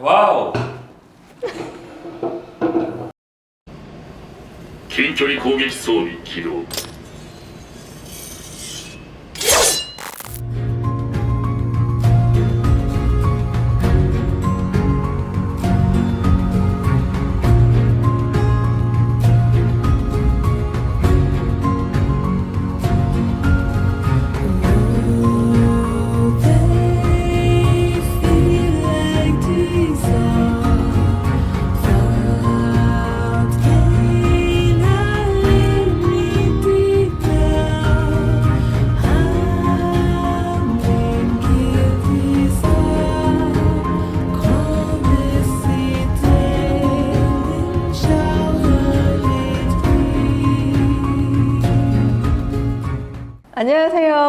わお.近距離攻撃装備起動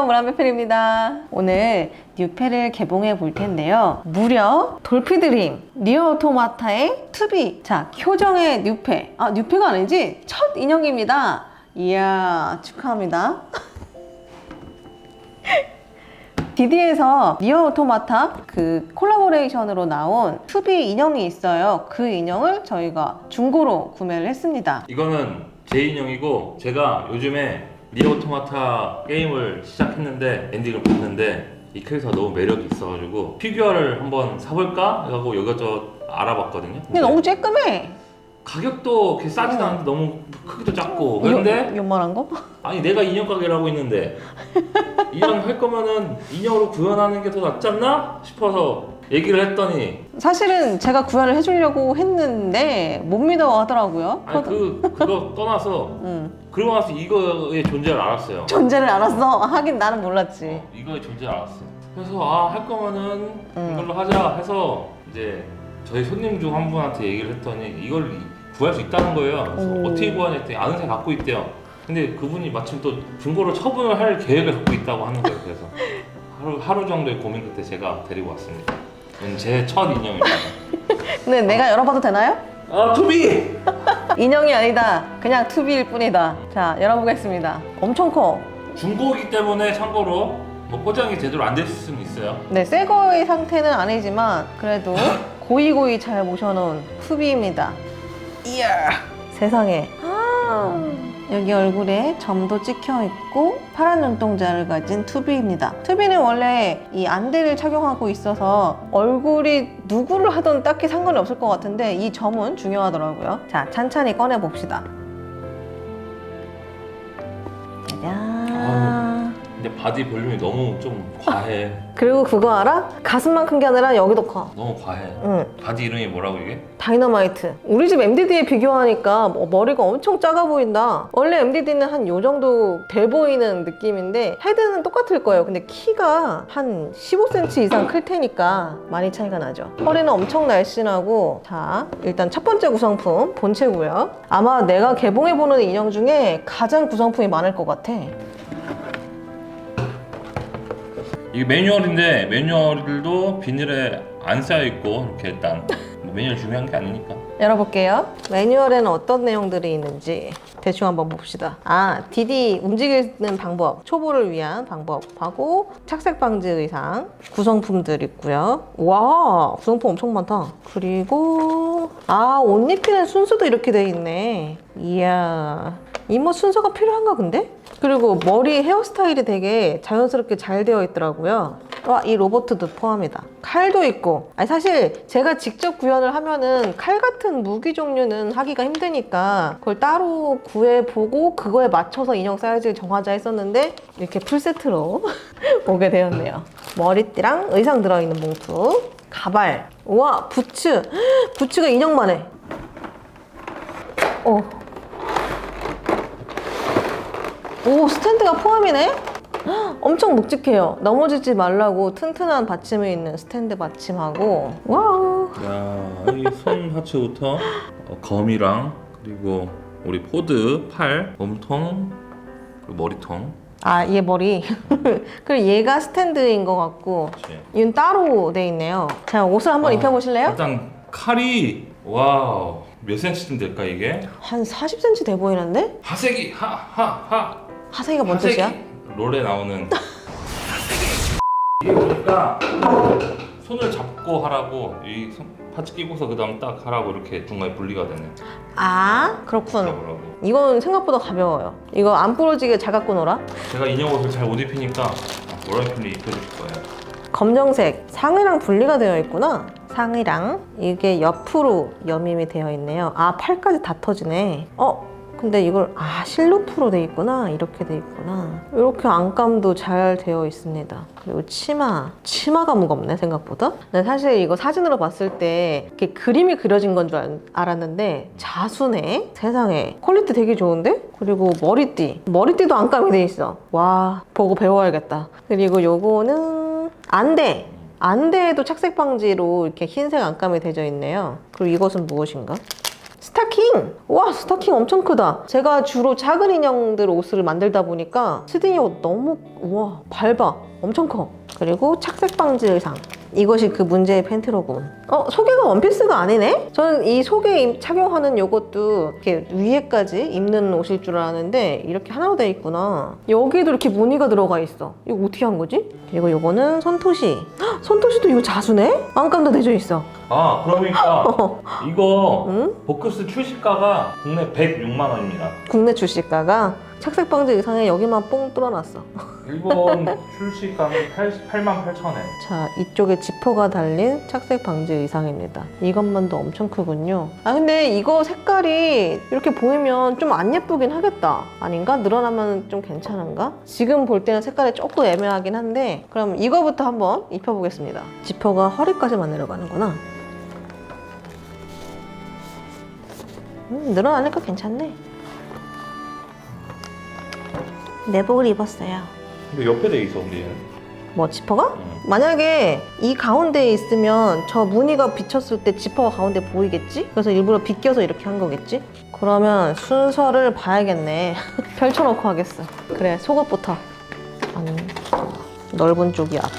무라메펠입니다. 오늘 뉴페를 개봉해 볼 텐데요. 무려 돌피드림, 리어 오토마타의 투비. 자, 효정의 뉴페. 아, 뉴페가 아니지? 첫 인형입니다. 이야, 축하합니다. 디디에서 니어 오토마타 그 콜라보레이션으로 나온 투비 인형이 있어요. 그 인형을 저희가 중고로 구매를 했습니다. 이거는 제 인형이고 제가 요즘에 니어 오토마타 게임을 시작했는데 엔딩을 봤는데 이 캐릭터가 너무 매력이 있어가지고 피규어를 한번 사볼까 하고 이것저것 알아봤거든요. 근데 너무 쬐끔해. 가격도 그렇게 싸지도 어. 않는데 너무 크기도 작고 그런데 요- 요만한 거? 아니 내가 인형 가게를 하고 있는데 인형 할 거면은 인형으로 구현하는 게 더 낫지 않나 싶어서 얘기를 했더니 사실은 제가 구현을 해주려고 했는데 못 믿어 하더라고요. 아니 그 그거 떠나서 응. 그러고 나서 이거의 존재를 알았어요. 존재를 알았어. 하긴 나는 몰랐지. 어, 이거의 존재를 알았어. 그래서 아 할 거면은 음. 이걸로 하자 해서 이제 저희 손님 중 한 분한테 얘기를 했더니 이걸 구할 수 있다는 거예요. 그래서 오. 어떻게 구하냐 했더니 아는 사람 갖고 있대요. 근데 그분이 마침 또 중고로 처분을 할 계획을 갖고 있다고 하는 거예요. 그래서 하루 하루 정도의 고민 끝에 제가 데리고 왔습니다. 제 첫 인형입니다. 근데 내가 열어봐도 되나요? 아 투비! 인형이 아니다. 그냥 투비일 뿐이다. 자, 열어보겠습니다. 엄청 커. 중고이기 때문에 참고로 뭐 포장이 제대로 안 될 수는 있어요. 네, 새 거의 상태는 아니지만 그래도 고이고이 잘 모셔놓은 투비입니다. 이야, 세상에. 여기 얼굴에 점도 찍혀 있고 파란 눈동자를 가진 투비입니다. 투비는 원래 이 안대를 착용하고 있어서 얼굴이 누구를 하든 딱히 상관이 없을 것 같은데 이 점은 중요하더라고요. 자, 찬찬히 꺼내 봅시다. 바디 볼륨이 너무 좀 과해. 그리고 그거 알아? 가슴만 큰 게 아니라 여기도 커. 너무 과해. 응. 바디 이름이 뭐라고 이게? 다이너마이트. 우리 집 MDD에 비교하니까 뭐 머리가 엄청 작아 보인다. 원래 MDD는 한 요 정도 돼 보이는 느낌인데 헤드는 똑같을 거예요. 근데 키가 한 15cm 이상 클 테니까 많이 차이가 나죠. 허리는 엄청 날씬하고 자 일단 첫 번째 구성품 본체고요. 아마 내가 개봉해보는 인형 중에 가장 구성품이 많을 것 같아. 이게 매뉴얼인데 매뉴얼도 비닐에 안 쌓여 있고 이렇게 일단 뭐 매뉴얼 중요한 게 아니니까. 열어볼게요. 매뉴얼에는 어떤 내용들이 있는지 대충 한번 봅시다. 아, 디디 움직이는 방법, 초보를 위한 방법하고 착색 방지 의상, 구성품들 있고요. 와, 구성품 엄청 많다. 그리고 아, 옷 입히는 순서도 이렇게 돼 있네. 이야, 이뭐 순서가 필요한가 근데? 그리고 머리 헤어스타일이 되게 자연스럽게 잘 되어 있더라고요. 와, 이 로버트도 포함이다. 칼도 있고. 아니, 사실 제가 직접 구현을 하면은 칼 같은 무기 종류는 하기가 힘드니까 그걸 따로 구해보고 그거에 맞춰서 인형 사이즈를 정하자 했었는데 이렇게 풀세트로 오게 되었네요. 머리띠랑 의상 들어있는 봉투, 가발, 우와, 부츠. 부츠가 인형만 해. 어. 오, 스탠드가 포함이네? 헉, 엄청 묵직해요. 넘어지지 말라고 튼튼한 받침이 있는 스탠드 받침하고 와우. 야, 이 손 하체부터 어, 검이랑 그리고 우리 포드, 팔, 몸통, 그리고 머리통. 아, 얘 머리. 그리고 얘가 스탠드인 것 같고. 얘는 따로 돼 있네요. 자, 옷을 한번 아, 입혀보실래요? 일단 칼이 와우 몇 센치쯤 될까 이게? 한 40cm 돼 보이는데? 하세기 하하하 하세기가 뭔 뜻이야? 롤에 나오는 이게 보니까 손을 잡고 하라고 이 손, 파츠 끼고서 그 다음 딱 하라고 이렇게 중간에 분리가 되네. 아 그렇군. 잡으라고. 이건 생각보다 가벼워요. 이거 안 부러지게 잘 갖고 놀아. 제가 인형 옷을 잘 못 입히니까 노란편이 입혀줄 거예요. 검정색 상의랑 분리가 되어 있구나. 상의랑 이게 옆으로 여밈이 되어 있네요. 아 팔까지 다 터지네. 어? 근데 이걸 아 실루프로 돼 있구나. 이렇게 돼 있구나. 이렇게 안감도 잘 되어 있습니다. 그리고 치마. 치마가 무겁네 생각보다. 근데 사실 이거 사진으로 봤을 때 이렇게 그림이 그려진 건 줄 알았는데 자수네. 세상에 퀄리티 되게 좋은데? 그리고 머리띠. 머리띠도 안감이 돼 있어. 와 보고 배워야겠다. 그리고 요거는 안대. 안대에도 착색 방지로 이렇게 흰색 안감이 되어 있네요. 그리고 이것은 무엇인가? 스타킹! 와, 스타킹 엄청 크다. 제가 주로 작은 인형들 옷을 만들다 보니까 스드니 옷 너무, 우와, 밟아. 엄청 커. 그리고 착색 방지 의상. 이것이 그 문제의 팬티로군. 어, 소개가 원피스가 아니네? 저는 이 입- 착용하는 요것도 이렇게 위에까지 입는 옷일 줄 알았는데 이렇게 하나로 돼 있구나. 여기에도 이렇게 무늬가 들어가 있어. 이거 어떻게 한 거지? 그리고 요거는 손토시. 헉, 손토시도 이거 자수네? 안감도 되져 있어. 아 그러니까 이거 응? 보크스 출시가가 국내 106만 원입니다. 국내 출시가가 착색 방지 의상에 여기만 뽕 뚫어놨어. 일본 출시가는 8만 8천 원. 자, 이쪽에 지퍼가 달린 착색 방지 의상입니다. 이것만도 엄청 크군요. 아, 근데 이거 색깔이 이렇게 보이면 좀 안 예쁘긴 하겠다. 아닌가? 늘어나면 좀 괜찮은가? 지금 볼 때는 색깔이 조금 애매하긴 한데, 그럼 이거부터 한번 입혀보겠습니다. 지퍼가 허리까지만 내려가는구나. 음, 늘어나니까 괜찮네. 내복을 입었어요. 근데 옆에 돼 있어 우리는. 뭐 지퍼가? 응. 만약에 이 가운데에 있으면 저 무늬가 비쳤을 때 지퍼가 가운데 보이겠지? 그래서 일부러 비껴서 이렇게 한 거겠지? 그러면 순서를 봐야겠네. 펼쳐놓고 하겠어. 그래, 속옷부터. 아니, 넓은 쪽이 앞.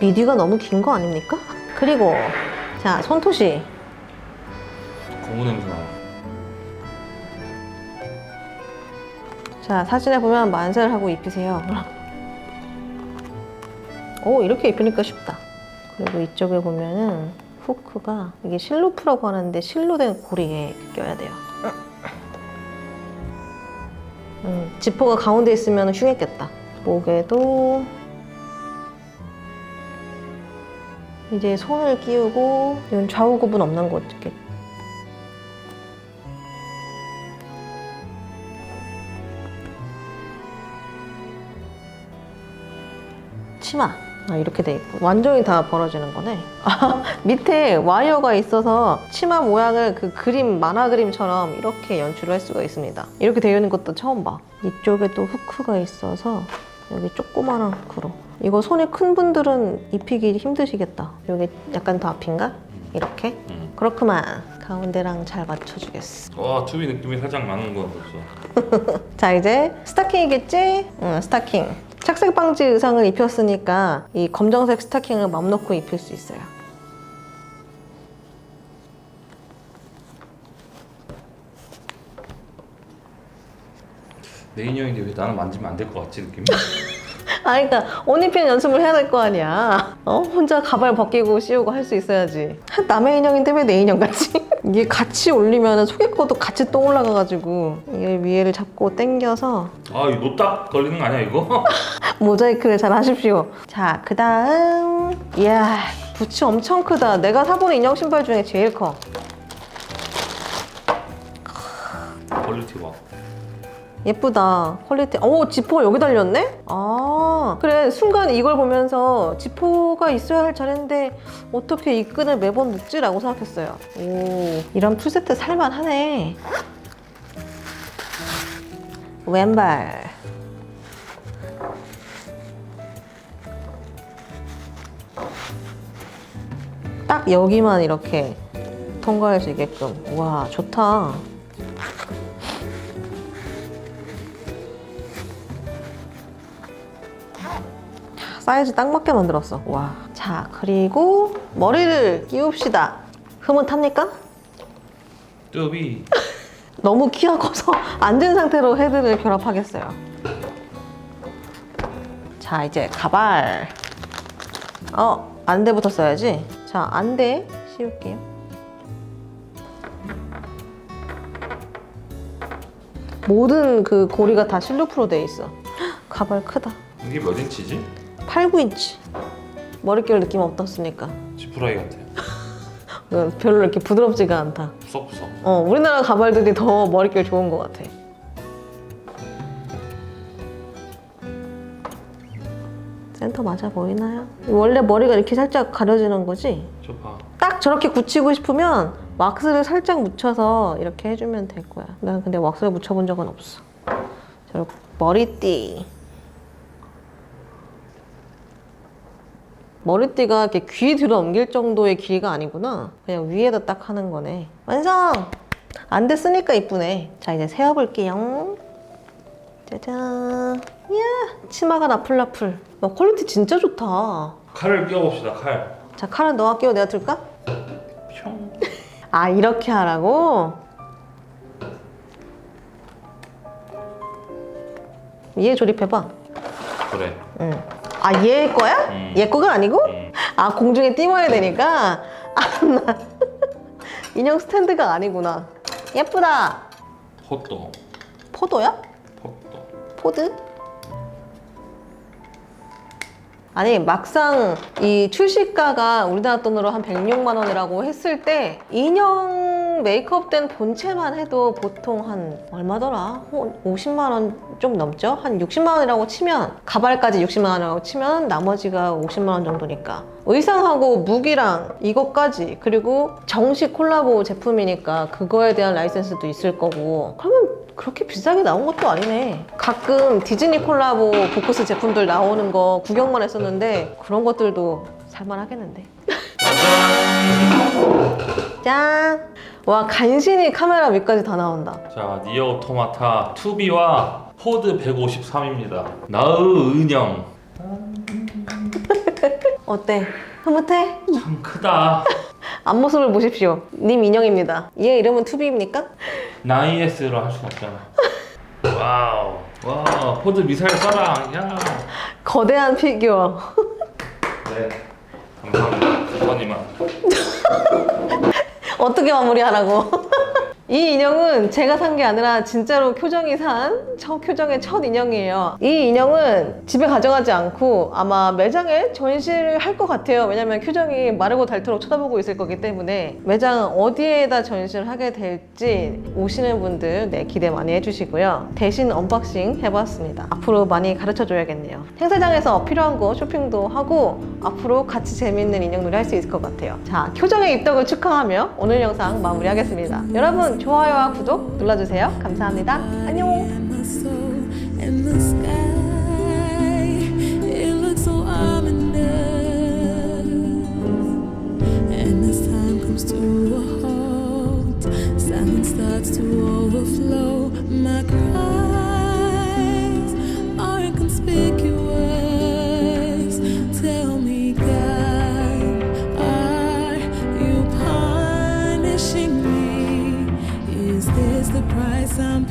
미디가 너무 긴 거 아닙니까? 그리고 자 손토시. 고무 냄새 나. 자 사진에 보면 만세를 하고 입히세요. 오 이렇게 입히니까 쉽다. 그리고 이쪽에 보면은 후크가 이게 실루프라고 하는데 실로 된 고리에 껴야 돼요. 음, 지퍼가 가운데 있으면 흉했겠다. 목에도 이제 손을 끼우고 이건 좌우 구분 없는 거 어떻게. 치마. 아, 이렇게 돼 있고. 완전히 다 벌어지는 거네. 아, 밑에 와이어가 있어서 치마 모양을 그 그림 만화 그림처럼 이렇게 연출을 할 수가 있습니다. 이렇게 되어 있는 것도 처음 봐. 이쪽에 또 후크가 있어서 여기 조그마한 후크로 이거 손이 큰 분들은 입히기 힘드시겠다 여기 약간 더 앞인가? 이렇게? 응. 그렇구만 가운데랑 잘 맞춰주겠어 와 투비 느낌이 살짝 나는 건 벌써. 자 이제 스타킹이겠지? 응 스타킹 착색 방지 의상을 입혔으니까 이 검정색 스타킹을 맘 놓고 입힐 수 있어요 내 인형인데 왜 나는 만지면 안 될 것 같지 느낌이? 아 그러니까 옷 입히는 연습을 해야 될 거 아니야 어? 혼자 가발 벗기고 씌우고 할 수 있어야지 남의 인형인데 왜 내 인형 같지? 이게 같이 올리면 속에 것도 같이 또 올라가가지고 이게 위에를 잡고 당겨서 아이 노딱 걸리는 거 아니야 이거? 모자이크를 잘 하십시오 자 그 다음 이야 부츠 엄청 크다 내가 사본 인형 신발 중에 제일 커 퀄리티 봐. 예쁘다. 퀄리티. 오 지퍼 여기 달렸네? 아 그래. 순간 이걸 보면서 지퍼가 있어야 할 차례인데 어떻게 이 끈을 매번 묶지? 라고 생각했어요. 오 이런 풀세트 살만하네. 왼발. 딱 여기만 이렇게 통과할 수 있게끔. 와 좋다 사이즈 딱 맞게 만들었어. 와. 자, 그리고 머리를 끼웁시다. 흐뭇합니까? 뚜비. 너무 키가 커서 앉은 상태로 헤드를 결합하겠어요. 자, 이제 가발. 어, 안대부터 써야지. 자, 안대 씌울게요. 모든 그 고리가 다 실루프로 돼 있어. 헉, 가발 크다. 이게 몇 인치지? 8, 9인치. 머릿결 느낌 없었으니까. 지푸라기 같아. 어, 별로 이렇게 부드럽지가 않다. 푸석푸석. 어, 우리나라 가발들이 더 머릿결 좋은 것 같아. 센터 맞아 보이나요? 원래 머리가 이렇게 살짝 가려지는 거지? 저 봐. 딱 저렇게 굳히고 싶으면 왁스를 살짝 묻혀서 이렇게 해주면 될 거야. 난 근데 왁스를 묻혀본 적은 없어. 저 머리띠. 머리띠가 이렇게 귀 들어 옮길 정도의 길이가 아니구나. 그냥 위에다 딱 하는 거네. 완성! 안 됐으니까 이쁘네. 자, 이제 세워볼게요. 짜잔. 이야, 치마가 나풀나풀. 와, 퀄리티 진짜 좋다. 칼을 끼워봅시다. 칼. 자, 칼은 너가 끼워 내가 들까? 평. 아 이렇게 하라고? 얘 조립해봐 그래. 응. 아 얘 거야? 음. 얘 거가 아니고? 음. 아 공중에 띄워야 되니까? 아 나 인형 스탠드가 아니구나 예쁘다 포도. 포도야? 포도. 포드? 아니 막상 이 출시가가 우리나라 돈으로 한 106만 원이라고 했을 때 인형 메이크업된 본체만 해도 보통 한 얼마더라? 50만 원 좀 넘죠? 한 60만 원이라고 치면 가발까지 60만 원이라고 치면 나머지가 50만 원 정도니까 의상하고 무기랑 이것까지 그리고 정식 콜라보 제품이니까 그거에 대한 라이센스도 있을 거고 그러면 그렇게 비싸게 나온 것도 아니네. 가끔 디즈니 콜라보 보크스 제품들 나오는 거 구경만 했었는데 그런 것들도 살만하겠는데. 짠! 와 간신히 카메라 밑까지 다 나온다. 자, 니어 오토마타 2B와 포드 153입니다. 나의 은영. 어때? 흐뭇해? 참 크다. 앞모습을 보십시오. 님 인형입니다. 얘 이름은 투비입니까? 9S로 할 순 없잖아. 와우. 와, 포드 미사일 쏴라. 야. 거대한 피규어. 네. 감사합니다. 주번이만. 어떻게 마무리하라고? 이 인형은 제가 산 게 아니라 진짜로 표정이 산 첫 표정의 첫 인형이에요. 이 인형은 집에 가져가지 않고 아마 매장에 전시를 할 것 같아요. 왜냐면 표정이 마르고 닳도록 쳐다보고 있을 거기 때문에 매장 어디에다 전시를 하게 될지 오시는 분들 네, 기대 많이 해주시고요. 대신 언박싱 해봤습니다. 앞으로 많이 가르쳐 줘야겠네요. 행사장에서 필요한 거 쇼핑도 하고 앞으로 같이 재밌는 인형놀이 할 수 있을 것 같아요. 자, 표정의 입덕을 축하하며 오늘 영상 마무리하겠습니다. 여러분 좋아요와 구독 눌러주세요. 감사합니다. 안녕.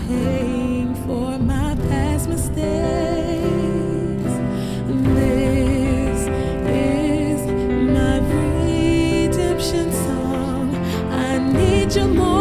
for my past mistakes. This is my redemption song. I need you more.